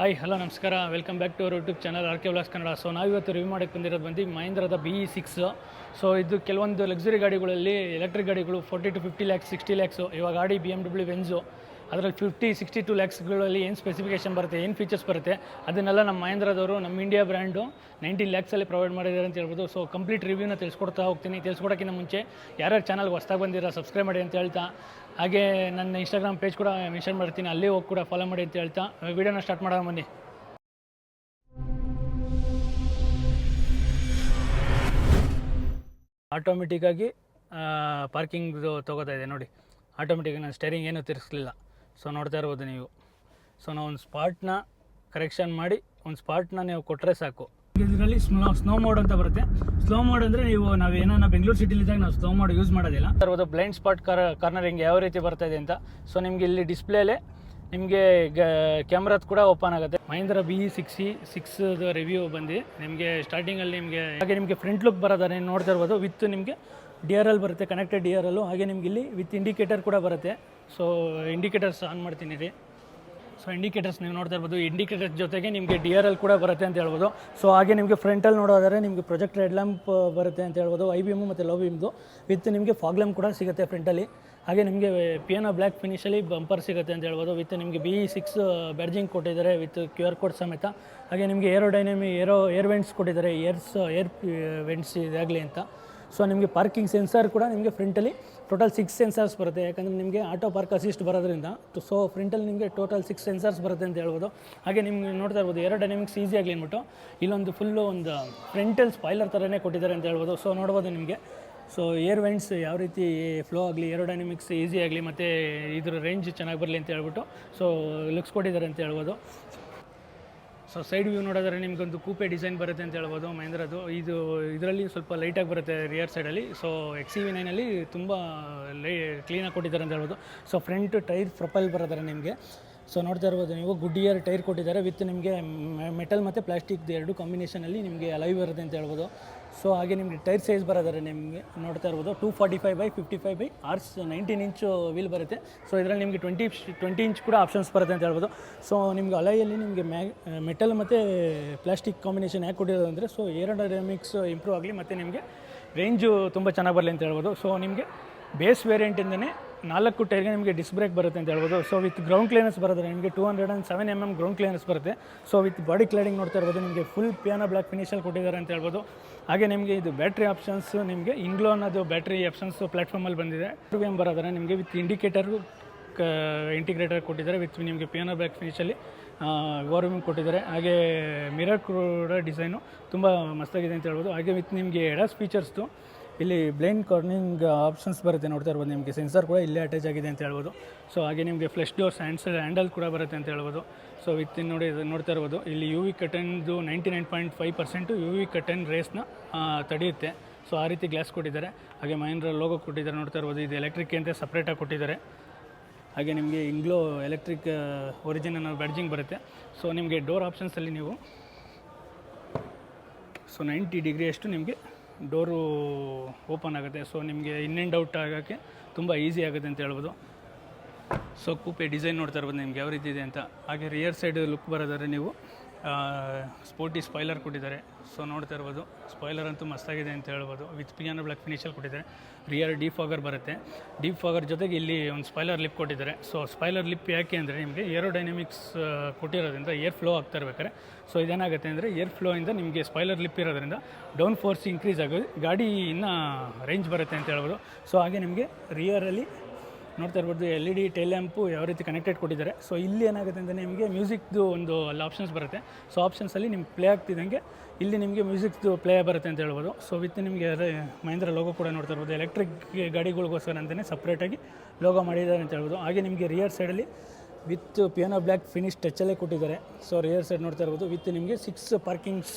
Hi, hello, ನಮಸ್ಕಾರ. Welcome back to our YouTube channel R K vlogs Kannada so ನಾವಿವತ್ತು review ಮಾಡಕ್ಕೆ ಬಂದಿರೋದು ಬಂದು ಮಹೇಂದ್ರದ ಬಿ ಇ ಸಿಕ್ಸ್ ಸೊ ಇದು ಕೆಲವೊಂದು ಲಕ್ಸುರಿ ಗಾಡಿಗಳಲ್ಲಿ ಎಲೆಕ್ಟ್ರಿಕ್ ಗಾಡಿಗಳು forty to fifty lakhs sixty lakhs ಇವಾಗ ಗಾಡಿ ಬಿ ಎಂ ಡಬ್ಲ್ಯೂ ವೆನ್ಸು ಅದರಲ್ಲಿ ಫಿಫ್ಟಿ ಸಿಕ್ಸ್ಟಿ ಟು ಲ್ಯಾಕ್ಸ್ಗಳಲ್ಲಿ ಏನು ಸ್ಪೆಸಿಫಿಕೇಷನ್ ಬರುತ್ತೆ, ಏನು ಫೀಚರ್ಸ್ ಬರುತ್ತೆ, ಅದನ್ನೆಲ್ಲ ನಮ್ಮ ಮಹೇಂದ್ರದವರು, ನಮ್ಮ ಇಂಡಿಯಾ ಬ್ರ್ಯಾಂಡು ನೈನ್ಟೀನ್ ಲ್ಯಾಕ್ಸಲ್ಲಿ ಪ್ರೊವೈಡ್ ಮಾಡಿದ್ದಾರೆ ಅಂತ ಹೇಳ್ಬೋದು. ಸೊ ಕಂಪ್ಲೀಟ್ ರಿವ್ಯೂನ ತಿಳಿಸ್ಕೊಡ್ತಾ ಹೋಗ್ತೀನಿ. ತಿಳಿಸ್ಕೊಡೋಕ್ಕಿಂತ ಮುಂಚೆ ಯಾರ್ಯಾರು ಚಾನಲ್ಗೆ ಹೊಸ್ದಾಗಿ ಬಂದಿರೋ ಸಬ್ಸ್ಕ್ರೈಬ್ ಮಾಡಿ ಅಂತ ಹೇಳ್ತಾ. ಹಾಗೆ ನನ್ನ ಇನ್ಸ್ಟಾಗ್ರಾಮ್ ಪೇಜ್ ಕೂಡ ಮೆನ್ಷನ್ ಮಾಡ್ತೀನಿ. ಅಲ್ಲಿ ಹೋಗಿ ಕೂಡ ಫಾಲೋ ಮಾಡಿ ಅಂತ ಹೇಳ್ತಾ. ವಿಡಿಯೋನ ಸ್ಟಾರ್ಟ್ ಮಾಡೋಣ ಬನ್ನಿ. ಆಟೋಮೆಟಿಕ್ಕಾಗಿ ಪಾರ್ಕಿಂಗ್ದು ತೊಗೋತಾ ಇದೆ ನೋಡಿ. ಆಟೋಮೆಟಿಕ್ ನಾನು ಸ್ಟೇರಿಂಗ್ ಏನೂ ತಿರ್ಗಿಸ್ಲಿಲ್ಲ. ಸೊ ನೋಡ್ತಾ ಇರ್ಬೋದು ನೀವು. ಸೊ ನಾವು ಒಂದು ಸ್ಪಾಟ್ನ ಕರೆಕ್ಷನ್ ಮಾಡಿ ಒಂದು ಸ್ಪಾಟ್ನ ನೀವು ಕೊಟ್ಟರೆ ಸಾಕು. ಇದರಲ್ಲಿ ಸ್ನೋ ಸ್ನೋ ಮೋಡ್ ಅಂತ ಬರುತ್ತೆ. ಸ್ಲೋ ಮೋಡ್ ಅಂದರೆ ನೀವು ನಾವು ಏನೋ ಬೆಂಗಳೂರು ಸಿಟಿಲಿದ್ದಾಗ ನಾವು ಸ್ಲೋ ಮೋಡ್ ಯೂಸ್ ಮಾಡೋದಿಲ್ಲ. ಇರ್ಬೋದು ಬ್ಲೈಂಡ್ ಸ್ಪಾಟ್ ಕರ್ ಕಾರ್ನರಿಂಗ್ ಯಾವ ರೀತಿ ಬರ್ತಾ ಇದೆ ಅಂತ. ಸೊ ನಿಮಗೆ ಇಲ್ಲಿ ಡಿಸ್ಪ್ಲೇಲೆ ನಿಮಗೆ ಕ್ಯಾಮ್ರಾದ್ ಕೂಡ ಓಪನ್ ಆಗುತ್ತೆ. Mahindra B E six C six review ಬಂದು ನಿಮಗೆ ಸ್ಟಾರ್ಟಿಂಗಲ್ಲಿ ನಿಮಗೆ ಹಾಗೆ ನಿಮಗೆ ಫ್ರಂಟ್ ಲುಕ್ ಬರೋದಾರೆ ನೋಡ್ತಾ ಇರ್ಬೋದು. ವಿತ್ ನಿಮಗೆ ಡಿ ಆರ್ ಎಲ್ ಬರುತ್ತೆ ಕನೆಕ್ಟೆಡ್ ಡಿ ಆರ್ ಎಲ್ಲು ಹಾಗೆ ನಿಮ್ಗೆ ಇಲ್ಲಿ ವಿತ್ ಇಂಡಿಕೇಟರ್ ಕೂಡ ಬರುತ್ತೆ. ಸೊ ಇಂಡಿಕೇಟರ್ಸ್ ಆನ್ ಮಾಡ್ತೀನಿ ರೀ ಸೊ ಇಂಡಿಕೇಟರ್ಸ್ ನೀವು ನೋಡ್ತಾ ಇರ್ಬೋದು. ಇಂಡಿಕೇಟರ್ಸ್ ಜೊತೆಗೆ ನಿಮಗೆ ಡಿ ಆರ್ ಎಲ್ ಕೂಡ ಬರುತ್ತೆ ಅಂತ ಹೇಳ್ಬೋದು. ಸೊ ಹಾಗೆ ನಿಮಗೆ ಫ್ರಂಟಲ್ಲಿ ನೋಡೋದಾದ್ರೆ ನಿಮಗೆ ಪ್ರೊಜೆಕ್ಟ್ ರೆಡ್ ಲ್ಯಾಂಪ್ ಬರುತ್ತೆ ಅಂತ ಹೇಳ್ಬೋದು. ಐ ಬಿ ಎಮ್ಮು ಮತ್ತು ಲವ್ ಬಿಮ್ದು ವಿತ್ ನಿಮಗೆ ಫಾಗ್ ಲ್ಯಾಂಪ್ ಕೂಡ ಸಿಗುತ್ತೆ ಫ್ರಂಟಲ್ಲಿ ಹಾಗೆ ನಿಮಗೆ ಪಿಯಾನೋ ಬ್ಲ್ಯಾಕ್ ಫಿನಿಷಲ್ಲಿ ಬಂಪರ್ ಸಿಗುತ್ತೆ ಅಂತ ಹೇಳ್ಬೋದು. ವಿತ್ ನಿಮಗೆ ಬಿ ಸಿಕ್ಸ್ ಬೆಡ್ಜಿಂಗ್ ಕೊಟ್ಟಿದ್ದಾರೆ ವಿತ್ ಕ್ಯೂ ಆರ್ ಕೋಡ್ ಸಮೇತ. ಹಾಗೆ ನಿಮಗೆ aerodynamic aero air vents ಕೊಟ್ಟಿದ್ದಾರೆ ಏರ್ಸ್ ಏರ್ ವೆಂಟ್ಸ್ ಇದಾಗಲಿ ಅಂತ. ಸೊ ನಿಮಗೆ ಪಾರ್ಕಿಂಗ್ ಸೆನ್ಸರ್ ಕೂಡ ನಿಮಗೆ ಫ್ರಂಟಲ್ಲಿ ಟೋಟಲ್ ಸಿಕ್ಸ್ ಸೆನ್ಸರ್ಸ್ ಬರುತ್ತೆ. ಯಾಕಂದರೆ ನಿಮಗೆ ಆಟೋ ಪಾರ್ಕ್ ಅಸಿಸ್ಟ್ ಬರೋದ್ರಿಂದ ಸೊ ಫ್ರಂಟಲ್ಲಿ ನಿಮಗೆ ಟೋಟಲ್ ಸಿಕ್ಸ್ ಸೆನ್ಸರ್ಸ್ ಬರುತ್ತೆ ಅಂತ ಹೇಳ್ಬೋದು. ಹಾಗೆ ನಿಮಗೆ ನೋಡ್ತಾ ಇರ್ಬೋದು, ಎರಡು ಡೈನಮಿಕ್ಸ್ ಈಸಿಯಾಗಲಿ ಅಂದ್ಬಿಟ್ಟು, ಇಲ್ಲೊಂದು ಫುಲ್ಲು ಒಂದು ಫ್ರಂಟಲ್ ಸ್ಪಾಯ್ಲರ್ ಥರನೇ ಕೊಟ್ಟಿದ್ದಾರೆ ಅಂತ ಹೇಳ್ಬೋದು. ಸೊ ನೋಡ್ಬೋದು ನಿಮಗೆ. ಸೊ ಏರ್ ವೆಂಟ್ಸ್ ಯಾವ ರೀತಿ ಫ್ಲೋ ಆಗಲಿ ಏರೋಡೈನಮಿಕ್ಸ್ ಈಸಿ ಆಗಲಿ, ಮತ್ತು ಇದ್ರ ರೇಂಜ್ ಚೆನ್ನಾಗಿ ಬರಲಿ ಅಂತ ಹೇಳ್ಬಿಟ್ಟು ಸೊ ಲುಕ್ಸ್ ಕೊಟ್ಟಿದ್ದಾರೆ ಅಂತ ಹೇಳ್ಬೋದು. ಸೊ ಸೈಡ್ ವ್ಯೂ ನೋಡಿದ್ರೆ ನಿಮಗೊಂದು ಕೂಪೆ ಡಿಸೈನ್ ಬರುತ್ತೆ ಅಂತ ಹೇಳ್ಬೋದು ಮಹೇಂದ್ರದು. ಇದು ಇದರಲ್ಲಿ ಸ್ವಲ್ಪ ಲೈಟಾಗಿ ಬರುತ್ತೆ ರಿಯರ್ ಸೈಡಲ್ಲಿ ಸೊ ಎಕ್ಸ್ ವಿ ನೈನಲ್ಲಿ ತುಂಬ ಲೈ ಕ್ಲೀನಾಗಿ ಕೊಟ್ಟಿದ್ದಾರೆ ಅಂತ ಹೇಳ್ಬೋದು. ಸೊ ಫ್ರಂಟ್ ಟೈರ್ ಪ್ರೊಫೈಲ್ ಬರೋದಾರೆ ನಿಮಗೆ. ಸೊ ನೋಡ್ತಾ ಇರ್ಬೋದು ನೀವು ಗುಡ್ ಇಯರ್ ಟೈರ್ ಕೊಟ್ಟಿದ್ದಾರೆ. ವಿತ್ ನಿಮಗೆ ಮೆಟಲ್ ಮತ್ತು ಪ್ಲಾಸ್ಟಿಕ್ ಎರಡು ಕಾಂಬಿನೇಷನಲ್ಲಿ ನಿಮಗೆ ಅಲೈವ್ ಬರುತ್ತೆ ಅಂತ ಹೇಳ್ಬೋದು. ಸೊ ಹಾಗೆ ನಿಮಗೆ ಟೈರ್ ಸೈಜ್ ಬರೋದಾರೆ ನಿಮಗೆ ನೋಡ್ತಾ ಇರ್ಬೋದು. Two forty five by fifty five by R nineteen inch wheel ಬರುತ್ತೆ. ಸೊ ಇದರಲ್ಲಿ ನಿಮಗೆ ಟ್ವೆಂಟಿ ಟ್ವೆಂಟಿ ಇಂಚ್ ಕೂಡ ಆಪ್ಷನ್ಸ್ ಬರುತ್ತೆ ಅಂತ ಹೇಳ್ಬೋದು. ಸೊ ನಿಮ್ಗೆ ಅಲೈಯಲ್ಲಿ ನಿಮಗೆ ಮ್ಯಾ ಮೆಟಲ್ ಮತ್ತು ಪ್ಲಾಸ್ಟಿಕ್ ಕಾಂಬಿನೇಷನ್ ಯಾಕೆ ಕೊಟ್ಟಿರೋದು ಅಂದರೆ ಸೊ ಏರೋಡೈನಮಿಕ್ಸ್ ಇಂಪ್ರೂವ್ ಆಗಲಿ ಮತ್ತು ನಿಮಗೆ ರೇಂಜು ತುಂಬ ಚೆನ್ನಾಗಿ ಬರಲಿ ಅಂತ ಹೇಳ್ಬೋದು. ಸೊ ನಿಮಗೆ ಬೇಸ್ ವೇರಿಯಂಟಿಂದನೇ ನಾಲ್ಕು ಟೈರ್ಗೆ ನಿಮಗೆ ಡಿಸ್ ಬ್ರೇಕ್ ಬರುತ್ತೆ ಅಂತ ಹೇಳ್ಬೋದು. ಸೊ ವಿತ್ ಗ್ರೌಂಡ್ ಕ್ಲಿಯರೆನ್ಸ್ ಬರುತ್ತೆ ನಿಮಗೆ two hundred and seven M M ground clearance ಬರುತ್ತೆ. ಸೊ ವಿತ್ ಬಾಡಿ ಕ್ಲೈಡಿಂಗ್ ನೋಡ್ತಾ ಇರ್ಬೋದು, ನಿಮಗೆ ಫುಲ್ ಪಿಯಾನೋ ಬ್ಲ್ಯಾಕ್ ಫಿನಿಷಲ್ಲಿ ಕೊಟ್ಟಿದ್ದಾರೆ ಅಂತ ಹೇಳ್ಬೋದು. ಹಾಗೆ ನಿಮಗೆ ಇದು ಬ್ಯಾಟ್ರಿ ಆಪ್ಷನ್ಸ್ ನಿಮಗೆ ಇಂಗ್ಲೋ ಅನ್ನೋದು ಬ್ಯಾಟ್ರಿ ಆಪ್ಷನ್ಸ್ ಪ್ಲಾಟ್ಫಾರ್ಮಲ್ಲಿ ಬಂದಿದೆ. ಟೂ ಎಂ ಬರೋದಾರೆ ನಿಮಗೆ ವಿತ್ ಇಂಡಿಕೇಟರ್ ಕ ಇಂಟಿಗ್ರೇಟರ್ ಕೊಟ್ಟಿದ್ದಾರೆ. ವಿತ್ ನಿಮಗೆ ಪಿಯಾನೋ ಬ್ಯಾಕ್ ಫಿನಿಷಲ್ಲಿ ವಾರ್ಮಿಂಗ್ ಕೊಟ್ಟಿದ್ದಾರೆ. ಹಾಗೆ ಮಿರರ್ ಕೂಡ ಡಿಸೈನು ತುಂಬ ಮಸ್ತಾಗಿದೆ ಅಂತ ಹೇಳ್ಬೋದು. ಹಾಗೆ ವಿತ್ ನಿಮಗೆ ಎಡಾಸ್ ಫೀಚರ್ಸ್ದು ಇಲ್ಲಿ ಬ್ಲೈಂಡ್ ಕಾರ್ನಿಂಗ್ ಆಪ್ಷನ್ಸ್ ಬರುತ್ತೆ ನೋಡ್ತಾ ಇರ್ಬೋದು ನಿಮಗೆ. ಸೆನ್ಸರ್ ಕೂಡ ಇಲ್ಲೇ ಅಟ್ಯಾಚ್ ಆಗಿದೆ ಅಂತ ಹೇಳ್ಬೋದು. ಸೊ ಹಾಗೆ ನಿಮಗೆ ಫ್ಲೆಶ್ ಡೋರ್ಸ್ ಹ್ಯಾಂಡ್ಸ್ ಹ್ಯಾಂಡಲ್ ಕೂಡ ಬರುತ್ತೆ ಅಂತ ಹೇಳ್ಬೋದು. ಸೊ ವಿತ್ ನೋಡಿ, ಇದು ನೋಡ್ತಾ ಇರ್ಬೋದು. ಇಲ್ಲಿ U V ಕಟನ್ದು ninety nine point five percent U V ಕಟನ್ ರೇಸ್ನ ತಡೆಯುತ್ತೆ. ಸೊ ಆ ರೀತಿ ಗ್ಲಾಸ್ ಕೊಟ್ಟಿದ್ದಾರೆ. ಹಾಗೆ ಮಹೇಂದ್ರ ಲೋಗೋ ಕೊಟ್ಟಿದ್ದಾರೆ ನೋಡ್ತಾ ಇರ್ಬೋದು. ಇದು ಎಲೆಕ್ಟ್ರಿಕ್ ಅಂತ ಸಪ್ರೇಟಾಗಿ ಕೊಟ್ಟಿದ್ದಾರೆ. ಹಾಗೆ ನಿಮಗೆ ಇಂಗ್ಲೋ ಎಲೆಕ್ಟ್ರಿಕ್ ಒರಿಜಿನಲ್ ಬ್ಯಾಡ್ಜಿಂಗ್ ಬರುತ್ತೆ. ಸೊ ನಿಮಗೆ ಡೋರ್ ಆಪ್ಷನ್ಸಲ್ಲಿ ನೀವು ಸೊ ನೈಂಟಿ ಡಿಗ್ರಿಯಷ್ಟು ನಿಮಗೆ ಡೋರು ಓಪನ್ ಆಗುತ್ತೆ. ಸೊ ನಿಮಗೆ ಇನ್ನೇನು ಡೌಟ್ ಆಗೋಕ್ಕೆ ತುಂಬ ಈಸಿ ಆಗುತ್ತೆ ಅಂತ ಹೇಳ್ಬೋದು. ಸೊ ಕೂಪೆ ಡಿಸೈನ್ ನೋಡ್ತಾ ಇರ್ಬೋದು ನಿಮ್ಗೆ, ಯಾವ ರೀತಿ ಇದೆ ಅಂತ. ಹಾಗೆ ರಿಯರ್ ಸೈಡ್ ಲುಕ್ ಬರೋದಾದ್ರೆ ನೀವು ಸ್ಪೋರ್ಟಿ ಸ್ಪೈಲರ್ ಕೊಟ್ಟಿದ್ದಾರೆ. ಸೊ ನೋಡ್ತಾ ಇರ್ಬೋದು ಸ್ಪೈಲರ್ ಅಂತೂ ಮಸ್ತಾಗಿದೆ ಅಂತ ಹೇಳ್ಬೋದು. ವಿತ್ ಪಿಯಾನೋ ಬ್ಲಾಕ್ ಫಿನಿಷಲ್ಲಿ ಕೊಟ್ಟಿದ್ದಾರೆ. ರಿಯರ್ ಡೀಪ್ ಫಾಗರ್ ಬರುತ್ತೆ. ಡೀಪ್ ಫಾಗರ್ ಜೊತೆಗೆ ಇಲ್ಲಿ ಒಂದು ಸ್ಪೈಲರ್ ಲಿಪ್ ಕೊಟ್ಟಿದ್ದಾರೆ. ಸೊ ಸ್ಪೈಲರ್ ಲಿಪ್ ಯಾಕೆ ಅಂದರೆ ನಿಮಗೆ ಏರೋಡೈನಮಿಕ್ಸ್ ಕೊಟ್ಟಿರೋದ್ರಿಂದ ಏರ್ ಫ್ಲೋ ಆಗ್ತಾ ಇರ್ಬೇಕಾರೆ ಸೊ ಇದೇನಾಗುತ್ತೆ ಅಂದರೆ ಏರ್ ಫ್ಲೋಯಿಂದ ನಿಮಗೆ ಸ್ಪೈಲರ್ ಲಿಪ್ ಇರೋದ್ರಿಂದ ಡೌನ್ ಫೋರ್ಸ್ ಇನ್ಕ್ರೀಸ್ ಆಗೋದು. ಗಾಡಿ ಇನ್ನೂ ರೇಂಜ್ ಬರುತ್ತೆ ಅಂತ ಹೇಳ್ಬೋದು. ಸೊ ಹಾಗೆ ನಿಮಗೆ ರಿಯರಲ್ಲಿ ನೋಡ್ತಾ ಇರ್ಬೋದು L E D tail lamp lamp ಯಾವ ರೀತಿ ಕನೆಕ್ಟೆಡ್ ಕೊಟ್ಟಿದ್ದಾರೆ. ಸೊ ಇಲ್ಲಿ ಏನಾಗುತ್ತೆ ಅಂದರೆ ನಿಮಗೆ ಮ್ಯೂಸಿಕ್ದು ಒಂದು ಅಲ್ಲಿ ಆಪ್ಷನ್ಸ್ ಬರುತ್ತೆ. ಸೊ ಆಪ್ಷನ್ಸಲ್ಲಿ ನಿಮ್ಗೆ ಪ್ಲೇ ಆಗ್ತಿದ್ದಂಗೆ ಇಲ್ಲಿ ನಿಮಗೆ ಮ್ಯೂಸಿಕ್ದು ಪ್ಲೇ ಬರುತ್ತೆ ಅಂತ ಹೇಳ್ಬೋದು. ಸೊ ವಿತ್ ನಿಮಗೆ ಅದೇ ಮಹೇಂದ್ರ ಲೋಗೋ ಕೂಡ ನೋಡ್ತಾ ಇರ್ಬೋದು. ಎಲೆಕ್ಟ್ರಿಕ್ ಗಾಡಿಗಳಿಗೋಸ್ಕರ ಅಂತಲೇ ಸಪ್ರೇಟಾಗಿ ಲೋಗೋ ಮಾಡಿದ್ದಾರೆ ಅಂತ ಹೇಳ್ಬೋದು. ಹಾಗೆ ನಿಮಗೆ ರಿಯರ್ ಸೈಡಲ್ಲಿ ವಿತ್ ಪಿಯಾನೋ ಬ್ಲ್ಯಾಕ್ ಫಿನಿಶ್ ಟಚಲ್ಲೇ ಕೊಟ್ಟಿದ್ದಾರೆ. ಸೊ ರಿಯರ್ ಸೈಡ್ ನೋಡ್ತಾ ಇರ್ಬೋದು. ವಿತ್ ನಿಮಗೆ ಸಿಕ್ಸ್ ಪಾರ್ಕಿಂಗ್ಸ್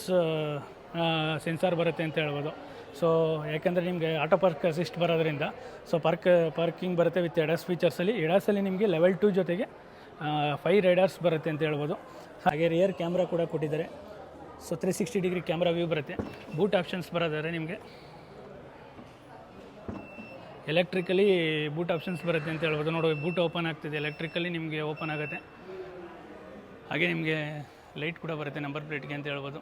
ಸೆನ್ಸಾರ್ ಬರುತ್ತೆ ಅಂತ ಹೇಳ್ಬೋದು. ಸೊ ಯಾಕೆಂದರೆ ನಿಮಗೆ ಆಟೋ ಪಾರ್ಕ್ ಅಸಿಸ್ಟ್ ಬರೋದ್ರಿಂದ ಸೊ ಪಾರ್ಕ್ ಪಾರ್ಕಿಂಗ್ ಬರುತ್ತೆ ವಿತ್ ಎಡಾಸ್ ಫೀಚರ್ಸಲ್ಲಿ ಎಡಾಸಲ್ಲಿ ನಿಮಗೆ ಲೆವೆಲ್ ಟು ಜೊತೆಗೆ ಫೈವ್ ರೈಡರ್ಸ್ ಬರುತ್ತೆ ಅಂತ ಹೇಳ್ಬೋದು. ಹಾಗೆ ರಿಯರ್ ಕ್ಯಾಮ್ರಾ ಕೂಡ ಕೊಟ್ಟಿದ್ದಾರೆ. So three sixty degree camera view ಬರುತ್ತೆ. ಬೂಟ್ ಆಪ್ಷನ್ಸ್ ಬರೋದಾದರೆ ನಿಮಗೆ ಎಲೆಕ್ಟ್ರಿಕಲಿ ಬೂಟ್ ಆಪ್ಷನ್ಸ್ ಬರುತ್ತೆ ಅಂತ ಹೇಳ್ಬೋದು. ನೋಡಿ ಬೂಟ್ ಓಪನ್ ಆಗ್ತಿದೆ. ಎಲೆಕ್ಟ್ರಿಕಲಿ ನಿಮಗೆ ಓಪನ್ ಆಗುತ್ತೆ. ಹಾಗೆ ನಿಮಗೆ ಲೈಟ್ ಕೂಡ ಬರುತ್ತೆ ನಂಬರ್ ಪ್ಲೇಟ್ಗೆ ಅಂತ ಹೇಳ್ಬೋದು.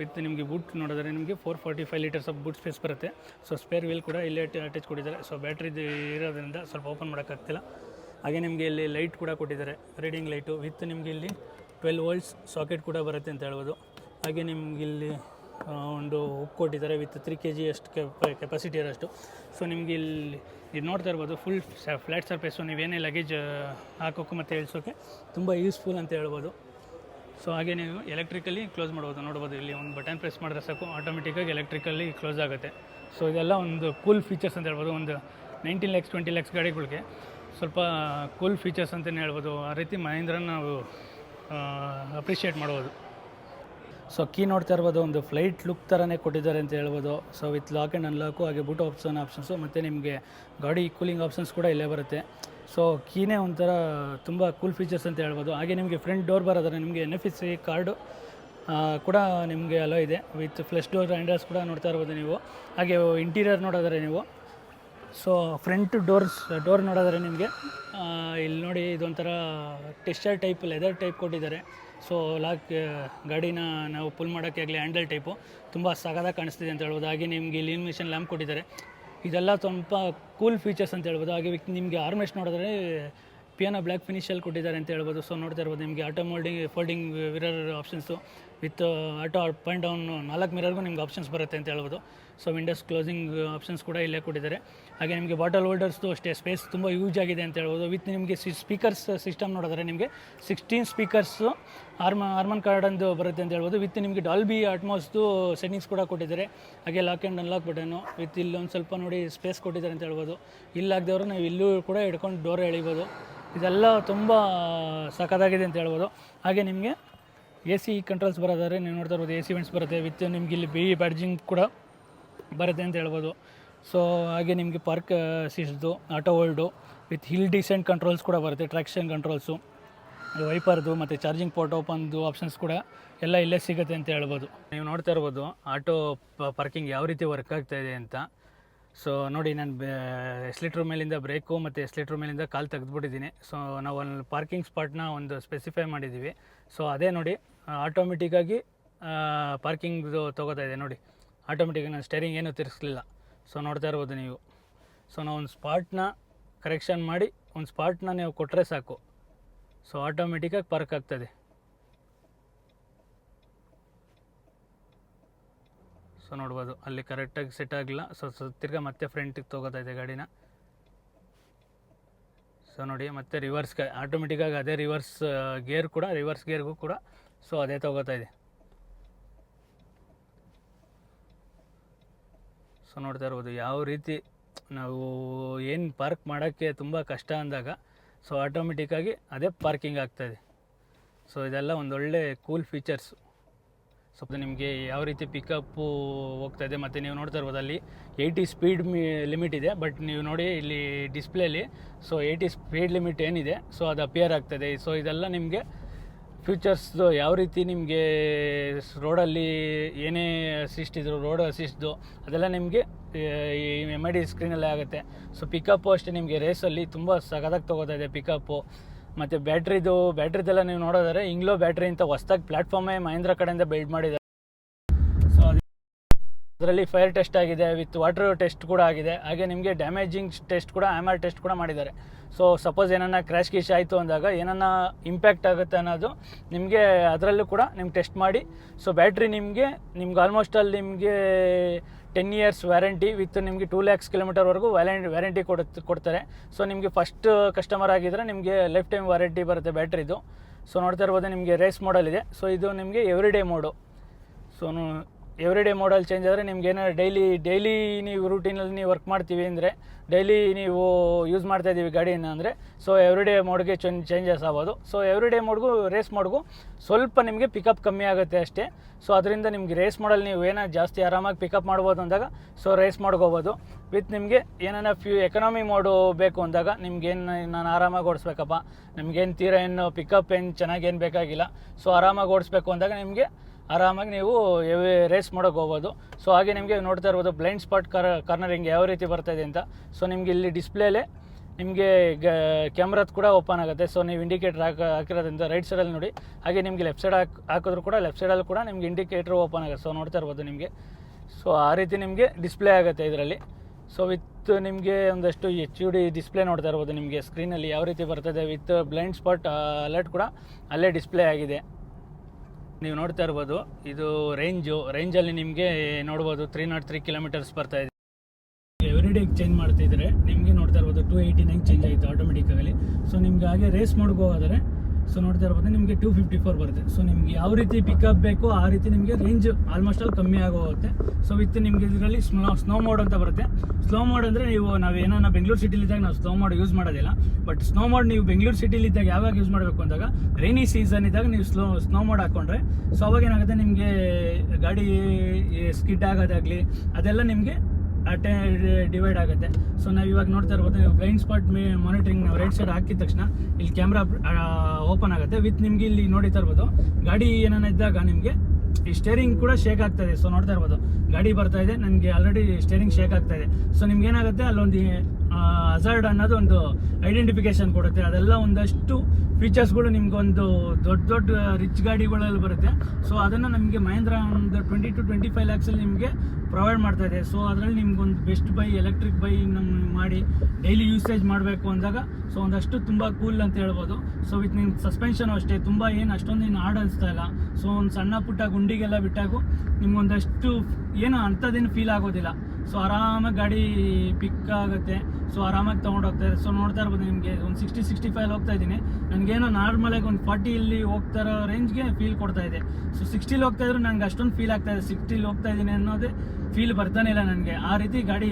ವಿತ್ ನಿಮಗೆ ಬೂಟ್ ನೋಡಿದ್ರೆ ನಿಮಗೆ four forty five litres of boot space ಬರುತ್ತೆ. ಸೊ ಸ್ಪೇರ್ ವೀಲ್ ಕೂಡ ಇಲ್ಲೇ ಅಟ್ಯಾಚ್ ಕೊಟ್ಟಿದ್ದಾರೆ. ಸೊ ಬ್ಯಾಟ್ರಿ ಇರೋದ್ರಿಂದ ಸ್ವಲ್ಪ ಓಪನ್ ಮಾಡೋಕ್ಕಾಗ್ತಿಲ್ಲ. ಹಾಗೆ ನಿಮಗೆ ಇಲ್ಲಿ ಲೈಟ್ ಕೂಡ ಕೊಟ್ಟಿದ್ದಾರೆ. ರೀಡಿಂಗ್ ಲೈಟು ವಿತ್ ನಿಮಗೆ ಇಲ್ಲಿ ಟ್ವೆಲ್ ವೋಲ್ಟ್ಸ್ ಸಾಕೆಟ್ ಕೂಡ ಬರುತ್ತೆ ಅಂತ ಹೇಳ್ಬೋದು. ಹಾಗೆ ನಿಮ್ಗೆ ಇಲ್ಲಿ ಒಂದು ಉಪ್ಪು ಕೊಟ್ಟಿದ್ದಾರೆ ವಿತ್ ತ್ರೀ ಕೆ ಜಿ ಅಷ್ಟು ಕೆಪಾಸಿಟಿ ಇರೋಷ್ಟು. ಸೊ ನಿಮಗೆ ಇಲ್ಲಿ ಇದು ನೋಡ್ತಾ ಇರ್ಬೋದು ಫುಲ್ ಫ್ಲ್ಯಾಟ್ ಸರ್ಫೇಸು ನೀವೇನೇ ಲಗೇಜ್ ಹಾಕೋಕೆ ಮತ್ತು ಇಳಿಸೋಕ್ಕೆ ತುಂಬ ಯೂಸ್ಫುಲ್ ಅಂತ ಹೇಳ್ಬೋದು. ಸೊ ಹಾಗೆ ನೀವು ಎಲೆಕ್ಟ್ರಿಕಲಿ ಕ್ಲೋಸ್ ಮಾಡ್ಬೋದು. ನೋಡ್ಬೋದು, ಇಲ್ಲಿ ಒಂದು ಬಟನ್ ಪ್ರೆಸ್ ಮಾಡಿದ್ರೆ ಸಾಕು. ಆಟೋಮೆಟಿಕ್ಕಾಗಿ ಎಲೆಕ್ಟ್ರಿಕಲ್ಲಿ ಕ್ಲೋಸ್ ಆಗುತ್ತೆ. ಸೊ ಇದೆಲ್ಲ ಒಂದು ಕೂಲ್ ಫೀಚರ್ಸ್ ಅಂತ ಹೇಳ್ಬೋದು. ಒಂದು ನೈನ್ಟೀನ್ ಲ್ಯಾಕ್ಸ್ ಟ್ವೆಂಟಿ ಲ್ಯಾಕ್ಸ್ ಗಾಡಿಗಳಿಗೆ ಸ್ವಲ್ಪ ಕೂಲ್ ಫೀಚರ್ಸ್ ಅಂತಲೇ ಹೇಳ್ಬೋದು. ಆ ರೀತಿ ಮಹೇಂದ್ರನ ನಾವು ಅಪ್ರಿಷಿಯೇಟ್ ಮಾಡ್ಬೋದು. ಸೊ ಕೀ ನೋಡ್ತಾ ಇರ್ಬೋದು. ಒಂದು ಫ್ಲೈಟ್ ಲುಕ್ ಥರನೇ ಕೊಟ್ಟಿದ್ದಾರೆ ಅಂತ ಹೇಳ್ಬೋದು. So with lock and unlock ಹಾಗೆ ಬೂಟ್ ಆಪ್ಷನ್ ಆಪ್ಷನ್ಸು ಮತ್ತು ನಿಮಗೆ ಗಾಡಿ ಕೂಲಿಂಗ್ ಆಪ್ಷನ್ಸ್ ಕೂಡ ಇಲ್ಲೇ ಬರುತ್ತೆ. ಸೊ ಕೀನೇ ಒಂಥರ ತುಂಬ ಕೂಲ್ ಫೀಚರ್ಸ್ ಅಂತ ಹೇಳ್ಬೋದು. ಹಾಗೆ ನಿಮಗೆ ಫ್ರಂಟ್ ಡೋರ್ ಬರೋದ್ರೆ ನಿಮಗೆ ಎನ್ ಎಫ್ ಸಿ ಕಾರ್ಡು ಕೂಡ ನಿಮಗೆ ಅಲೋ ಇದೆ. ವಿತ್ ಫ್ಲೆಶ್ ಡೋರ್ ಹ್ಯಾಂಡಲ್ಸ್ ಕೂಡ ನೋಡ್ತಾ ಇರ್ಬೋದು ನೀವು. ಹಾಗೆ ಇಂಟೀರಿಯರ್ ನೋಡಿದ್ರೆ ನೀವು. ಸೊ ಫ್ರಂಟ್ ಡೋರ್ಸ್ ಡೋರ್ ನೋಡಿದ್ರೆ ನಿಮಗೆ ಇಲ್ಲಿ ನೋಡಿ ಇದೊಂಥರ ಟೆಕ್ಸ್ಚರ್ ಟೈಪ್ ಲೆದರ್ ಟೈಪ್ ಕೊಟ್ಟಿದ್ದಾರೆ. ಸೊ ಲಾಕ್ ಗಾಡಿನ ನಾವು ಪುಲ್ ಮಾಡೋಕ್ಕೆ ಆಗಲಿ ಹ್ಯಾಂಡಲ್ ಟೈಪು ತುಂಬ ಸಗದಾಗ ಕಾಣಿಸ್ತಿದೆ ಅಂತ ಹೇಳ್ಬೋದು. ಹಾಗೆ ನಿಮಗೆ ಇಲ್ಲಿ ಇನ್ಮಿಷನ್ ಲ್ಯಾಂಪ್ ಕೊಟ್ಟಿದ್ದಾರೆ. ಇದೆಲ್ಲ ಸ್ವಲ್ಪ ಕೂಲ್ ಫೀಚರ್ಸ್ ಅಂತ ಹೇಳ್ಬೋದು. ಹಾಗೆ ನಿಮಗೆ ಆರ್ಮೇಶ್ ನೋಡಿದ್ರೆ ಪಿಯಾನೋ ಬ್ಲ್ಯಾಕ್ ಫಿನಿಷಲ್ಲಿ ಕೊಟ್ಟಿದ್ದಾರೆ ಅಂತ ಹೇಳ್ಬೋದು. ಸೊ ನೋಡ್ತಾ ಇರ್ಬೋದು ನಿಮಗೆ auto moulding folding mirror options with auto up and down ನಾಲ್ಕು ಮಿರರ್ಗೂ ನಿಮ್ಗೆ ಆಪ್ಷನ್ಸ್ ಬರುತ್ತೆ ಅಂತ ಹೇಳ್ಬೋದು. ಸೊ ವಿಂಡೋಸ್ ಕ್ಲೋಸಿಂಗ್ ಆಪ್ಷನ್ಸ್ ಕೂಡ ಇಲ್ಲೇ ಕೊಟ್ಟಿದ್ದಾರೆ. ಹಾಗೆ ನಿಮಗೆ ಬಾಟಲ್ ಹೋಲ್ಡರ್ಸ್ದು ಅಷ್ಟೇ, ಸ್ಪೇಸ್ ತುಂಬ ಯೂಸ್ ಆಗಿದೆ ಅಂತ ಹೇಳ್ಬೋದು. ವಿತ್ ನಿಮಗೆ ಸ್ಪೀಕರ್ಸ್ ಸಿಸ್ಟಮ್ ನೋಡಿದ್ರೆ ನಿಮಗೆ ಸಿಕ್ಸ್ಟೀನ್ ಸ್ಪೀಕರ್ಸು ಆರ್ಮ ಆರ್ಮನ್ ಕಾರ್ಡಂದು ಬರುತ್ತೆ ಅಂತ ಹೇಳ್ಬೋದು. ವಿತ್ ನಿಮಗೆ ಡಾಲ್ಬಿ ಅಟ್ಮೋಸ್ದು ಸೆಟ್ಟಿಂಗ್ಸ್ ಕೂಡ ಕೊಟ್ಟಿದ್ದಾರೆ. ಹಾಗೆ lock and unlock button with ಇಲ್ಲಿ ಒಂದು ಸ್ವಲ್ಪ ನೋಡಿ ಸ್ಪೇಸ್ ಕೊಟ್ಟಿದ್ದಾರೆ ಅಂತ ಹೇಳ್ಬೋದು. ಇಲ್ಲಾಗದವರು ನಾವು ಇಲ್ಲೂ ಕೂಡ ಹಿಡ್ಕೊಂಡು ಡೋರ್ ಎಳಿಬೋದು. ಇದೆಲ್ಲ ತುಂಬ ಸಖತ್ತಾಗಿದೆ ಅಂತ ಹೇಳ್ಬೋದು. ಹಾಗೆ ನಿಮಗೆ ಎ ಸಿ ಕಂಟ್ರೋಲ್ಸ್ ಬರೋದಾದ್ರೆ ನೀವು ನೋಡ್ತಾ ಇರ್ಬೋದು, ಎ ಸಿ ವೆಂಟ್ಸ್ ಬರುತ್ತೆ, ವಿತ್ ನಿಮ್ಗೆ ಇಲ್ಲಿ ಬಿ ಬ್ಯಾಡ್ಜಿಂಗ್ ಕೂಡ ಬರುತ್ತೆ ಅಂತ ಹೇಳ್ಬೋದು. ಸೊ ಹಾಗೆ ನಿಮಗೆ park ಸೀಟ್ಸ್ದು auto hold with hill descent controls ಕೂಡ ಬರುತ್ತೆ ಟ್ರ್ಯಾಕ್ಷನ್ ಕಂಟ್ರೋಲ್ಸು ವೈಪರ್ದು ಮತ್ತು ಚಾರ್ಜಿಂಗ್ ಪೋರ್ಟ್ ಓಪನ್ದು ಆಪ್ಷನ್ಸ್ ಕೂಡ ಎಲ್ಲ ಇಲ್ಲೇ ಸಿಗುತ್ತೆ ಅಂತ ಹೇಳ್ಬೋದು. ನೀವು ನೋಡ್ತಾ ಇರ್ಬೋದು ಆಟೋ ಪಾರ್ಕಿಂಗ್ ಯಾವ ರೀತಿ ವರ್ಕ್ ಆಗ್ತಾ ಇದೆ ಅಂತ. ಸೊ ನೋಡಿ ನಾನು ಎಸ್ಲಿಟ್ರ್ ಮೇಲಿಂದ ಬ್ರೇಕು ಮತ್ತು ಎಸ್ಲಿಟ್ರ್ ಮೇಲಿಂದ ಕಾಲು ತೆಗೆದುಬಿಟ್ಟಿದ್ದೀನಿ. ಸೊ ನಾವು ಅಲ್ಲಿ ಪಾರ್ಕಿಂಗ್ ಸ್ಪಾಟ್ನ ಒಂದು ಸ್ಪೆಸಿಫೈ ಮಾಡಿದ್ದೀವಿ ಸೊ ಅದೇ ನೋಡಿ ಆಟೋಮೆಟಿಕ್ಕಾಗಿ ಪಾರ್ಕಿಂಗ್ದು ತೊಗೋತಾ ಇದೆ ನೋಡಿ. ಆಟೋಮೆಟಿಕ್ ನಾನು ಸ್ಟೇರಿಂಗ್ ಏನೂ ತಿರ್ಸ್ಲಿಲ್ಲ. ಸೊ ನೋಡ್ತಾ ಇರ್ಬೋದು ನೀವು. ಸೊ ನಾವು ಒಂದು ಸ್ಪಾಟ್ನ ಕರೆಕ್ಷನ್ ಮಾಡಿ, ಒಂದು ಸ್ಪಾಟ್ನ ನೀವು ಕೊಟ್ಟರೆ ಸಾಕು. ಸೊ ಆಟೋಮೆಟಿಕ್ಕಾಗಿ ಪಾರ್ಕ್ ಆಗ್ತದೆ. ಸೊ ನೋಡ್ಬೋದು, ಅಲ್ಲಿ ಕರೆಕ್ಟಾಗಿ ಸೆಟ್ ಆಗಿಲ್ಲ ಸೊ ತಿರ್ಗಾ ಮತ್ತೆ ಫ್ರಂಟಿಗೆ ತೊಗೋತಾ ಇದೆ ಗಾಡಿನ. ಸೊ ನೋಡಿ, ಮತ್ತೆ ರಿವರ್ಸ್ಗೆ ಆಟೋಮೆಟಿಕ್ಕಾಗಿ ಅದೇ ರಿವರ್ಸ್ ಗೇರ್ ಕೂಡ ರಿವರ್ಸ್ ಗೇರ್ಗೂ ಕೂಡ, ಸೊ ಅದೇ ತೊಗೋತಾ ಇದೆ ಸೊ ನೋಡ್ತಾ ಇರ್ಬೋದು, ಯಾವ ರೀತಿ ನಾವು ಏನು ಪಾರ್ಕ್ ಮಾಡೋಕ್ಕೆ ತುಂಬ ಕಷ್ಟ ಅಂದಾಗ, ಸೊ ಆಟೋಮೆಟಿಕ್ಕಾಗಿ ಅದೇ ಪಾರ್ಕಿಂಗ್ ಆಗ್ತಾಯಿದೆ ಸೊ ಇದೆಲ್ಲ ಒಂದೊಳ್ಳೆ ಕೂಲ್ ಫೀಚರ್ಸು ಸ್ವಲ್ಪ ನಿಮಗೆ ಯಾವ ರೀತಿ ಪಿಕಪ್ಪು ಹೋಗ್ತಾ ಇದೆ ಮತ್ತು ನೀವು ನೋಡ್ತಾ ಇರ್ಬೋದು ಅಲ್ಲಿ ಏಯ್ಟಿ ಸ್ಪೀಡ್ ಮಿ ಲಿಮಿಟ್ ಇದೆ ಬಟ್ ನೀವು ನೋಡಿ ಇಲ್ಲಿ ಡಿಸ್ಪ್ಲೇಲಿ ಸೊ ಏಯ್ಟಿ ಸ್ಪೀಡ್ ಲಿಮಿಟ್ ಏನಿದೆ ಸೊ ಅದು ಅಪಿಯರ್ ಆಗ್ತದೆ. ಸೊ ಇದೆಲ್ಲ ನಿಮಗೆ ಫ್ಯೂಚರ್ಸ್ದು ಯಾವ ರೀತಿ ನಿಮಗೆ ರೋಡಲ್ಲಿ ಏನೇ ಅಸಿಸ್ಟ್ ಇದ್ರು ರೋಡ್ ಅಸಿಸ್ಟ್ದು ಅದೆಲ್ಲ ನಿಮಗೆ ಈ ಎಂ ಐ ಡಿ ಸ್ಕ್ರೀನಲ್ಲೇ ಆಗುತ್ತೆ. ಸೊ ಪಿಕಪ್ಪು ಅಷ್ಟೇ ನಿಮಗೆ ರೇಸಲ್ಲಿ ತುಂಬ ಸಗದಾಗಿ ತೊಗೋತಾ ಇದೆ ಪಿಕಪ್ಪು ಮತ್ತು ಬ್ಯಾಟ್ರಿದು, ಬ್ಯಾಟ್ರಿದೆಲ್ಲ ನೀವು ನೋಡೋದಾದ್ರೆ ಇಂಗ್ಲೋ ಬ್ಯಾಟ್ರಿ ಅಂತ ಹೊಸ್ದಾಗಿ ಪ್ಲ್ಯಾಟ್ಫಾರ್ಮೇ ಮಹೇಂದ್ರ ಕಡೆಯಿಂದ ಬಿಲ್ಡ್ ಮಾಡಿದ್ದಾರೆ. ಸೊ ಅದರಲ್ಲಿ ಫೈರ್ ಟೆಸ್ಟ್ ಆಗಿದೆ, ವಿತ್ ವಾಟರ್ ಟೆಸ್ಟ್ ಕೂಡ ಆಗಿದೆ. ಹಾಗೆ ನಿಮಗೆ ಡ್ಯಾಮೇಜಿಂಗ್ ಟೆಸ್ಟ್ ಕೂಡ ಆರ್ ಟೆಸ್ಟ್ ಕೂಡ ಮಾಡಿದ್ದಾರೆ. ಸೊ ಸಪೋಸ್ ಏನನ್ನ ಕ್ರ್ಯಾಶ್ ಗಿಶ್ ಆಯಿತು ಅಂದಾಗ ಏನನ್ನ ಇಂಪ್ಯಾಕ್ಟ್ ಆಗುತ್ತೆ ಅನ್ನೋದು ನಿಮಗೆ ಅದರಲ್ಲೂ ಕೂಡ ನಿಮ್ಗೆ ಟೆಸ್ಟ್ ಮಾಡಿ. ಸೊ ಬ್ಯಾಟ್ರಿ ನಿಮಗೆ, ನಿಮ್ಗೆ ಆಲ್ಮೋಸ್ಟ್ ಅಲ್ಲಿ ನಿಮಗೆ ಟೆನ್ ಇಯರ್ಸ್ ವ್ಯಾರಂಟಿ ವಿತ್ ನಿಮಗೆ ಟೂ ಲ್ಯಾಕ್ಸ್ ಕಿಲೋಮೀಟರ್ವರೆಗೂ ವ್ಯಾಲೆಂಟ್ ವ್ಯಾರಂಟಿ ಕೊಡುತ್ತೆ, ಕೊಡ್ತಾರೆ. ಸೊ ನಿಮಗೆ ಫಸ್ಟ್ ಕಸ್ಟಮರ್ ಆಗಿದ್ದರೆ ನಿಮಗೆ ಲೈಫ್ ಟೈಮ್ ವ್ಯಾರಂಟಿ ಬರುತ್ತೆ ಬ್ಯಾಟ್ರಿದು ಸೊ ನೋಡ್ತಾ ಇರ್ಬೋದು ನಿಮಗೆ ರೇಸ್ ಮಾಡಲ್ ಇದೆ. ಸೊ ಇದು ನಿಮಗೆ every day mode so every day model change ಆದರೆ ನಿಮ್ಗೆ ಏನಾದ್ರು ಡೈಲಿ ಡೈಲಿ ನೀವು ರೂಟೀನಲ್ಲಿ ನೀವು ವರ್ಕ್ ಮಾಡ್ತೀವಿ ಅಂದರೆ ಡೈಲಿ ನೀವು ಯೂಸ್ ಮಾಡ್ತಾ ಇದ್ದೀವಿ ಗಾಡಿನ ಅಂದರೆ ಸೊ ಎವ್ರಿ ಡೇ ಮೋಡ್ಗೆ ಚೇಂಜ್ ಚೇಂಜಸ್ ಆಗೋದು ಸೊ ಎವ್ರಿ ಡೇ ಮೋಡ್ಗೂ ರೇಸ್ ಮೋಡ್ಗೂ ಸ್ವಲ್ಪ ನಿಮಗೆ ಪಿಕಪ್ ಕಮ್ಮಿ ಆಗುತ್ತೆ ಅಷ್ಟೇ. ಸೊ ಅದರಿಂದ ನಿಮಗೆ ರೇಸ್ ಮಾಡಲ್ ನೀವು ಏನೋ ಜಾಸ್ತಿ ಆರಾಮಾಗಿ ಪಿಕಪ್ ಮಾಡ್ಬೋದು ಅಂದಾಗ ಸೊ ರೇಸ್ ಮಾಡ್ಕೋಬೋದು ವಿತ್ ನಿಮಗೆ ಏನಾರ ಫ್ಯೂ ಎಕನಾಮಿ ಮೋಡು ಬೇಕು ಅಂದಾಗ ನಿಮ್ಗೇನು ನಾನು ಆರಾಮಾಗಿ ಓಡಿಸ್ಬೇಕಪ್ಪ. ನಿಮ್ಗೇನು ತೀರ ಏನು ಪಿಕಪ್ ಏನು ಚೆನ್ನಾಗೇನು ಬೇಕಾಗಿಲ್ಲ. ಸೊ ಆರಾಮಾಗಿ ಓಡಿಸ್ಬೇಕು ಅಂದಾಗ ನಿಮಗೆ ಆರಾಮಾಗಿ ನೀವು ರೇಸ್ ಮಾಡೋಕೆ ಹೋಗ್ಬೋದು. ಸೊ ಹಾಗೆ ನಿಮಗೆ ನೋಡ್ತಾ ಇರ್ಬೋದು ಬ್ಲೈಂಡ್ ಸ್ಪಾಟ್ ಕರ್ ಕಾರ್ನರಿಂಗ್ ಯಾವ ರೀತಿ ಬರ್ತಾ ಇದೆ ಅಂತ. ಸೊ ನಿಮಗೆ ಇಲ್ಲಿ ಡಿಸ್ಪ್ಲೇಲೆ ನಿಮಗೆ ಕ್ಯಾಮ್ರಾದ್ ಕೂಡ ಓಪನ್ ಆಗುತ್ತೆ. ಸೊ ನೀವು ಇಂಡಿಕೇಟರ್ ಹಾಕ, ಹಾಕಿರೋದ್ರಿಂದ ರೈಟ್ ಸೈಡಲ್ಲಿ ನೋಡಿ. ಹಾಗೆ ನಿಮಗೆ ಲೆಫ್ಟ್ ಸೈಡ್ ಹಾಕಿ, ಹಾಕಿದ್ರು ಕೂಡ ಲೆಫ್ಟ್ ಸೈಡಲ್ಲಿ ಕೂಡ ನಿಮಗೆ ಇಂಡಿಕೇಟ್ರ್ ಓಪನ್ ಆಗುತ್ತೆ. ಸೊ ನೋಡ್ತಾ ಇರ್ಬೋದು ನಿಮಗೆ. ಸೊ ಆ ರೀತಿ ನಿಮಗೆ ಡಿಸ್ಪ್ಲೇ ಆಗುತ್ತೆ ಇದರಲ್ಲಿ. ಸೊ ವಿತ್ ನಿಮಗೆ ಒಂದಷ್ಟು ಎಚ್ ಯು ಡಿ ಡಿಸ್ಪ್ಲೇ ನೋಡ್ತಾ ಇರ್ಬೋದು ನಿಮಗೆ ಸ್ಕ್ರೀನಲ್ಲಿ ಯಾವ ರೀತಿ ಬರ್ತದೆ. ವಿತ್ ಬ್ಲೈಂಡ್ ಸ್ಪಾಟ್ ಅಲರ್ಟ್ ಕೂಡ ಅಲ್ಲೇ ಡಿಸ್ಪ್ಲೇ ಆಗಿದೆ. ನೀವು ನೋಡ್ತಾ ಇರ್ಬೋದು, ಇದು ರೇಂಜು, ರೇಂಜಲ್ಲಿ ನಿಮಗೆ ನೋಡ್ಬೋದು ತ್ರೀ ನಾಟ್ ತ್ರೀ ಕಿಲೋಮೀಟರ್ಸ್ ಬರ್ತಾ ಇದೆ. ಎವ್ರಿ ಡೇ ಚೇಂಜ್ ಮಾಡ್ತಿದ್ರೆ ನಿಮಗೆ ನೋಡ್ತಾ ಇರ್ಬೋದು ಟು ಏಯ್ಟಿ ನೈನ್ ಚೇಂಜ್ ಆಯಿತು ಆಟೋಮೆಟಿಕ್ಕಾಗಲಿ ಸೊ ನಿಮಗೆ ಹಾಗೆ ರೇಸ್ ಮಾಡ್ಕೋ ಹೋದರೆ ಸೊ ನೋಡ್ತಾ ಇರ್ಬೋದು, ನಿಮಗೆ ಟೂ ಫಿಫ್ಟಿ ಫೋರ್ ಬರುತ್ತೆ. ಸೊ ನಿಮ್ಗೆ ಯಾವ ರೀತಿ ಪಿಕಪ್ ಬೇಕೋ ಆ ರೀತಿ ನಿಮಗೆ ರೇಂಜ್ ಆಲ್ಮೋಸ್ಟ್ ಅಲ್ಲಿ ಕಮ್ಮಿ ಆಗೋಗುತ್ತೆ. ಸೊ ವಿತ್ ನಿಮಗೆ ಇದರಲ್ಲಿ ಸ್ನೋ ಸ್ನೋ ಮೋಡ್ ಅಂತ ಬರುತ್ತೆ. ಸ್ಲೋ ಮೋಡ್ ಅಂದರೆ ನೀವು, ನಾವು ನಾವು ಬೆಂಗಳೂರು ಸಿಟಿಲಿದ್ದಾಗ ನಾವು ಸ್ನೋ ಮೋಡ್ ಯೂಸ್ ಮಾಡೋದಿಲ್ಲ. ಬಟ್ ಸ್ನೋ ಮೋಡ್ ನೀವು ಬೆಂಗಳೂರು ಸಿಟಿಲಿದ್ದಾಗ ಯಾವಾಗ ಯೂಸ್ ಮಾಡಬೇಕು ಅಂದಾಗ ರೈನಿ ಸೀಸನ್ ಇದ್ದಾಗ ನೀವು ಸ್ಲೋ ಸ್ನೋ ಮೋಡ್ ಹಾಕ್ಕೊಂಡ್ರೆ ಸೊ ಅವಾಗ ಏನಾಗುತ್ತೆ ನಿಮಗೆ ಗಾಡಿ ಸ್ಕಿಡ್ ಆಗೋದಾಗಲಿ, ಅದೆಲ್ಲ ನಿಮಗೆ ಅಟೆ ಡಿವೈಡ್ ಆಗುತ್ತೆ. ಸೊ ನಾವು ಇವಾಗ ನೋಡ್ತಾ ಇರ್ಬೋದು, ನೀವು ಬ್ಲೈಂಡ್ ಸ್ಪಾಟ್ ಮೇ ಮಾನಿಟ್ರಿಂಗ್ ನಾವು ರೈಟ್ ಸೈಡ್ ಹಾಕಿದ ತಕ್ಷಣ ಇಲ್ಲಿ ಕ್ಯಾಮ್ರಾ ಓಪನ್ ಆಗುತ್ತೆ. ವಿತ್ ನಿಮಗೆ ಇಲ್ಲಿ ನೋಡಿತಾ ಇರ್ಬೋದು, ಗಾಡಿ ಏನಾನ ಇದ್ದಾಗ ನಿಮಗೆ ಈ ಸ್ಟೇರಿಂಗ್ ಕೂಡ ಶೇಕ್ ಆಗ್ತಾ ಇದೆ. ಸೊ ನೋಡ್ತಾ ಇರ್ಬೋದು, ಗಾಡಿ ಬರ್ತಾ ಇದೆ, ನನಗೆ ಆಲ್ರೆಡಿ ಸ್ಟೇರಿಂಗ್ ಶೇಕ್ ಆಗ್ತಾ ಇದೆ. ಸೊ ನಿಮ್ಗೆ ಏನಾಗುತ್ತೆ, ಅಲ್ಲೊಂದು ಹಜಾರ್ಡ್ ಅನ್ನೋದು ಒಂದು ಐಡೆಂಟಿಫಿಕೇಶನ್ ಕೊಡುತ್ತೆ. ಅದೆಲ್ಲ ಒಂದಷ್ಟು ಫೀಚರ್ಸ್ಗಳು ನಿಮ್ಗೆ ಒಂದು ದೊಡ್ಡ ದೊಡ್ಡ ರಿಚ್ ಗಾಡಿಗಳಲ್ಲಿ ಬರುತ್ತೆ. ಸೊ ಅದನ್ನು ನಮಗೆ ಮಹೇಂದ್ರ ಒಂದು ಟ್ವೆಂಟಿ ಟು ಟ್ವೆಂಟಿ ಫೈವ್ ಲ್ಯಾಕ್ಸಲ್ಲಿ ನಿಮಗೆ ಪ್ರೊವೈಡ್ ಮಾಡ್ತಾ ಇದೆ. ಸೊ ಅದರಲ್ಲಿ ನಿಮ್ಗೆ ಒಂದು ಬೆಸ್ಟ್ ಬೈ ಎಲೆಕ್ಟ್ರಿಕ್ ಬೈ ನಮ್ಮ ಮಾಡಿ ಡೈಲಿ ಯೂಸೇಜ್ ಮಾಡಬೇಕು ಅಂದಾಗ ಸೊ ಒಂದಷ್ಟು ತುಂಬ ಕೂಲ್ ಅಂತ ಹೇಳ್ಬೋದು. ಸೊ ವಿತ್ ನಿಮ್ಮ ಸಸ್ಪೆನ್ಷನ್ ಅಷ್ಟೇ, ತುಂಬ ಏನು ಅಷ್ಟೊಂದು ಏನು ಹಾರ್ಡ್ ಅನಿಸ್ತಾ ಇಲ್ಲ. ಸೊ ಒಂದು ಸಣ್ಣ ಪುಟ್ಟ ಗುಂಡಿಗೆಲ್ಲ ಬಿಟ್ಟಾಗೂ ನಿಮ್ಗೊಂದಷ್ಟು ಏನು ಅಂಥದ್ದೇನು ಫೀಲ್ ಆಗೋದಿಲ್ಲ. ಸೊ ಆರಾಮಾಗಿ ಗಾಡಿ ಪಿಕ್ ಆಗುತ್ತೆ. ಸೊ ಆರಾಮಾಗಿ ತೊಗೊಂಡು ಹೋಗ್ತಾ ಇದೆ ಸೊ ನೋಡ್ತಾ ಇರ್ಬೋದು ನಿಮಗೆ. ಒಂದು ಸಿಕ್ಸ್ಟಿ ಸಿಕ್ಸ್ಟಿ ಫೈವ್ ಹೋಗ್ತಾ ಇದ್ದೀನಿ. ನನಗೇನೋ ನಾರ್ಮಲಾಗಿ ಒಂದು ಫಾರ್ಟಿಯಲ್ಲಿ ಹೋಗ್ತಾ ಇರೋ ರೇಂಜ್ಗೆ ಫೀಲ್ ಕೊಡ್ತಾ ಇದೆ. ಸೊ ಸಿಕ್ಸ್ಟಿಲಿ ಹೋಗ್ತಾ ಇದ್ರು ನನಗೆ ಅಷ್ಟೊಂದು ಫೀಲ್ ಆಗ್ತಾ ಇದೆ. ಸಿಕ್ಸ್ಟಿಲಿ ಹೋಗ್ತಾ ಇದ್ದೀನಿ ಅನ್ನೋದೇ ಫೀಲ್ ಬರ್ತಾನೆ ಇಲ್ಲ ನನಗೆ. ಆ ರೀತಿ ಗಾಡಿ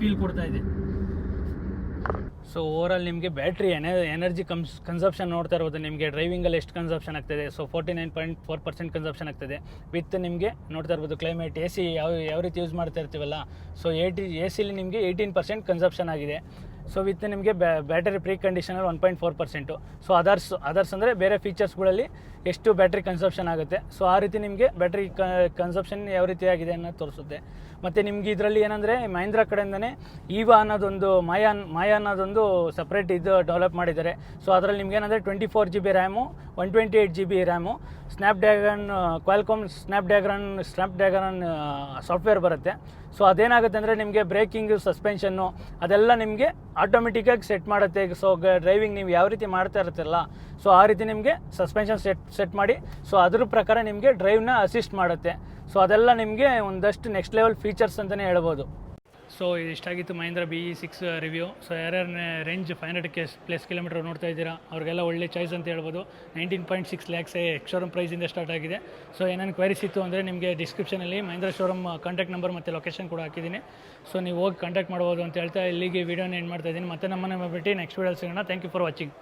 ಫೀಲ್ ಕೊಡ್ತಾ ಇದೆ. ಸೊ ಓವರಾಲ್ ನಿಮಗೆ ಬ್ಯಾಟ್ರಿ ಎನೆ ಎನರ್ಜಿ ಕಮ್ಸ್ ಕನ್ಸಪ್ಷನ್ ನೋಡ್ತಾ ಇರ್ಬೋದು. ನಿಮಗೆ ಡ್ರೈವಿಂಗಲ್ಲಿ ಎಷ್ಟು ಕನ್ಸಪ್ಷನ್ ಆಗ್ತದೆ? So forty nine point four percent consumption ಆಗ್ತದೆ. ವಿತ್ ನಿಮಗೆ ನೋಡ್ತಾ ಇರ್ಬೋದು ಕ್ಲೈಮೇಟ್ ಎ ಸಿ ಯಾವ ಯಾವ ರೀತಿ ಯೂಸ್ ಮಾಡ್ತಾ ಇರ್ತೀವಲ್ಲ. ಸೊ ಏಯ್ಟಿ ಎ ಸಿಲಿ ನಿಮಗೆ ಏಯ್ಟೀನ್ ಪರ್ಸೆಂಟ್ ಕನ್ಸಪ್ಷನ್ ಆಗಿದೆ. ಸೊ ವಿತ್ ನಿಮಗೆ battery pre ಕಂಡೀಷನಲ್ಲಿ one point four percent so others others ಅಂದರೆ ಬೇರೆ ಫೀಚರ್ಸ್ಗಳಲ್ಲಿ ಎಷ್ಟು ಬ್ಯಾಟ್ರಿ ಕನ್ಸಪ್ಷನ್ ಆಗುತ್ತೆ. ಸೊ ಆ ರೀತಿ ನಿಮಗೆ ಬ್ಯಾಟ್ರಿ ಕನ್ಸಪ್ಷನ್ ಯಾವ ರೀತಿ ಆಗಿದೆ ಅನ್ನೋದು ತೋರಿಸುತ್ತೆ. ಮತ್ತು ನಿಮ್ಗೆ ಇದರಲ್ಲಿ ಏನಂದರೆ ಮಹೇಂದ್ರ ಕಡೆಯಿಂದನೇ ಈವಾ ಅನ್ನೋದೊಂದು ಮಾಯಾ ಮಾಯಾ ಅನ್ನೋದೊಂದು ಸಪ್ರೇಟ್ ಇದು ಡೆವಲಪ್ ಮಾಡಿದ್ದಾರೆ. ಸೊ ಅದರಲ್ಲಿ ನಿಮ್ಗೆ ಏನಂದರೆ twenty four G B RAM one twenty eight G B RAM Snapdragon Qualcomm Snapdragon Snapdragon software ಬರುತ್ತೆ. ಸೊ ಅದೇನಾಗುತ್ತೆ ಅಂದರೆ ನಿಮಗೆ ಬ್ರೇಕಿಂಗು ಸಸ್ಪೆನ್ಷನ್ನು ಅದೆಲ್ಲ ನಿಮಗೆ ಆಟೋಮೆಟಿಕ್ಕಾಗಿ ಸೆಟ್ ಮಾಡುತ್ತೆ. ಸೊ ಡ್ರೈವಿಂಗ್ ನೀವು ಯಾವ ರೀತಿ ಮಾಡ್ತಾ ಇರುತ್ತಲ್ಲ ಸೊ ಆ ರೀತಿ ನಿಮಗೆ ಸಸ್ಪೆನ್ಷನ್ ಸೆಟ್ ಸೆಟ್ ಮಾಡಿ ಸೊ ಅದ್ರ ಪ್ರಕಾರ ನಿಮಗೆ ಡ್ರೈವ್ನ ಅಸಿಸ್ಟ್ ಮಾಡುತ್ತೆ. ಸೊ ಅದೆಲ್ಲ ನಿಮಗೆ ಒಂದಷ್ಟು ನೆಕ್ಸ್ಟ್ ಲೆವೆಲ್ ಫೀಚರ್ಸ್ ಅಂತಲೇ ಹೇಳ್ಬೋದು. So ಇಷ್ಟಾಗಿತ್ತು Mahindra B E six review so ಯಾರ್ಯಾರ range five hundred K plus kilometer ನೋಡ್ತಾ ಇದ್ದೀರಾ, ಅವ್ರಿಗೆಲ್ಲ ಒಳ್ಳೆ ಚಾಯ್ಸ್ ಅಂತ ಹೇಳ್ಬೋದು. Nineteen point six lakhs showroom ಪ್ರೈಸಿಂದ start ಆಗಿದೆ. ಸೊ ಏನೇನು ಕ್ವೈರೀಸ್ ಇತ್ತು ಅಂದರೆ ನಿಮಗೆ ಡಿಸ್ಕ್ರಿಪ್ಷನಲ್ಲಿ ಮಹೇಂದ್ರ ಶೋರೂಮ್ ಕಾಂಟ್ಯಾಕ್ಟ್ ನಂಬರ್ ಮತ್ತು ಲೊಕೇಶನ್ ಕೂಡ ಹಾಕಿದ್ದೀನಿ. ಸೊ ನೀವು ಹೋಗಿ ಕಾಂಟ್ಯಾಕ್ಟ್ ಮಾಡ್ಬೋದು ಅಂತ ಹೇಳ್ತಾ ಇಲ್ಲಿಗೆ ವೀಡಿಯೋನ ಎಂಡ್ ಮಾಡ್ತಾ ಇದ್ದೀನಿ. ಮತ್ತೆ ನಮ್ಮನ್ನ ಬಿಟ್ಟು ನೆಕ್ಸ್ಟ್ ವೀಡಿಯೋ ಸಿಗೋಣ. Thank you for watching